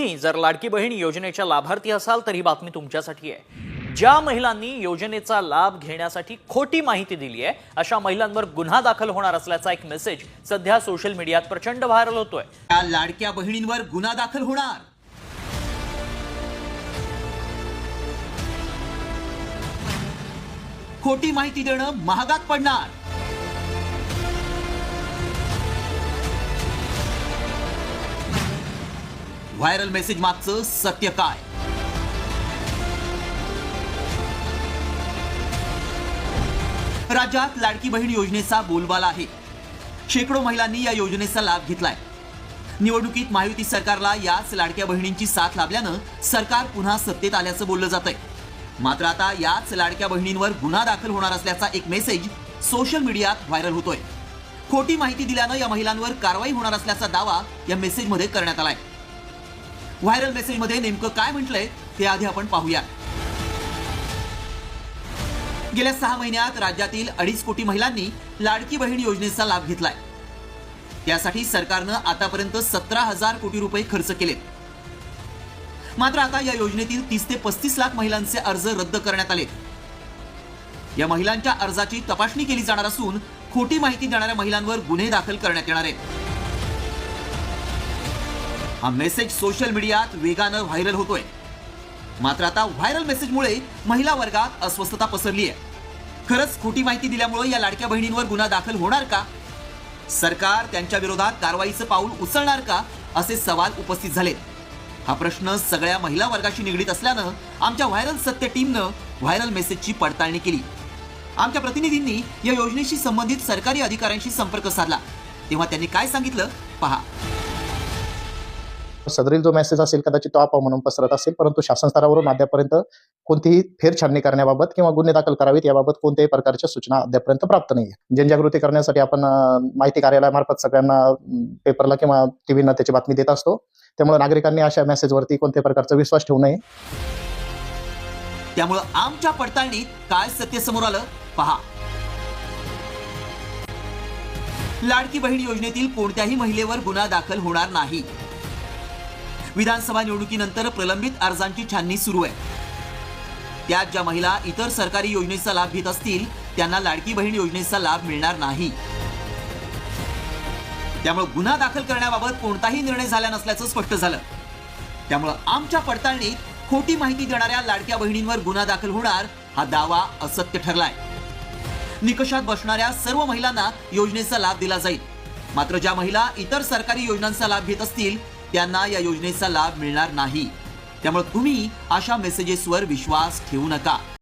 तुम्ही जर लाडकी बहीण योजनेच्या लाभार्थी असाल तर ही बातमी तुमच्यासाठी आहे. ज्या महिलांनी योजनेचा लाभ घेण्यासाठी खोटी माहिती दिली आहे अशा महिलांवर गुन्हा दाखल होणार असल्याचा एक मेसेज सध्या सोशल मीडियात प्रचंड व्हायरल होतोय. त्या लाडक्या बहिणींवर गुन्हा दाखल होणार. खोटी माहिती देणं महागात पडणार. व्हायरल मेसेज मागचं सत्य काय? राज्यात लाडकी बहीण योजनेचा बोलबाला आहे. शेकडो महिलांनी या योजनेचा लाभ घेतलाय. निवडणुकीत महायुती सरकारला याच लाडक्या बहिणींची साथ लाभल्यानं सरकार पुन्हा सत्तेत आल्याचं बोललं जात आहे मात्र आता याच लाडक्या बहिणींवर गुन्हा दाखल होणार असल्याचा एक मेसेज सोशल मीडियात व्हायरल होतोय. खोटी माहिती दिल्यानं या महिलांवर कारवाई होणार असल्याचा दावा या मेसेजमध्ये करण्यात आलाय. व्हायरल मेसेजमध्ये नेमकं काय म्हटलंय ते आधी आपण पाहूया. गेल्या सहा महिन्यात राज्यातील अडीच कोटी महिलांनी लाडकी बहीण योजनेचा लाभ घेतलाय. त्यासाठी सरकारनं आतापर्यंत सतरा हजार कोटी रुपये खर्च केलेत. मात्र आता या योजनेतील तीस ते पस्तीस लाख महिलांचे अर्ज रद्द करण्यात आले या महिलांच्या अर्जाची तपासणी केली जाणार असून खोटी माहिती देणाऱ्या महिलांवर गुन्हे दाखल करण्यात येणार आहेत. हा मेसेज सोशल मीडियात वेगानं व्हायरल होतोय. मात्र आता व्हायरल मेसेजमुळे महिला वर्गात अस्वस्थता पसरली आहे. खरंच खोटी माहिती दिल्यामुळे या लाडक्या बहिणींवर गुन्हा दाखल होणार का? सरकार त्यांच्या विरोधात कारवाईचं पाऊल उचलणार का? असे सवाल उपस्थित झाले हा प्रश्न सगळ्या महिला वर्गाशी निगडीत असल्यानं आमच्या व्हायरल सत्य टीमनं व्हायरल मेसेजची पडताळणी केली. आमच्या प्रतिनिधींनी या योजनेशी संबंधित सरकारी अधिकाऱ्यांशी संपर्क साधला. तेव्हा त्यांनी काय सांगितलं? पहा. सदरील जो मेसेज असेल कदाचित तो अफवा म्हणून पसरत असेल परंतु शासन स्तरावरून अद्यापर्यंत कोणतीही फेरछाडणी करण्याबाबत किंवा गुन्हे दाखल करावेत याबाबत कोणत्याही प्रकारच्या सूचना अद्यापर्यंत प्राप्त नाही जनजागृती करण्यासाठी आपण माहिती कार्यालयामार्फत सगळ्यांना पेपरला किंवा टीव्हीना त्याची बातमी देत असतो. त्यामुळे नागरिकांनी अशा मेसेजवरती कोणत्याही प्रकारचा विश्वास ठेवू नये. त्यामुळे आमच्या पडताळणीत काय सत्य समोर आलं पहा. लाडकी बहीण योजनेतील कोणत्याही महिलेवर गुन्हा दाखल होणार नाही. विधानसभा निवडणुकीनंतर प्रलंबित अर्जांची छाननी सुरू आहे. त्यात ज्या महिला इतर सरकारी योजनेचा लाभ घेत असतील त्यांना लाडकी बहीण योजनेचा लाभ मिळणार नाही. त्यामुळे गुन्हा दाखल करण्याबाबत कोणताही निर्णय झाला नसल्याचं स्पष्ट झालं. त्यामुळं आमच्या पडताळणीत खोटी माहिती देणाऱ्या लाडक्या बहिणींवर गुन्हा दाखल होणार हा दावा असत्य ठरलाय. निकषात बसणाऱ्या सर्व महिलांना योजनेचा लाभ दिला जाईल. मात्र ज्या महिला इतर सरकारी योजनांचा लाभ घेत असतील त्यांना या योजनेचा लाभ मिळणार नाही. त्यामुळे तुम्ही अशा मेसेजेसवर विश्वास ठेवू नका.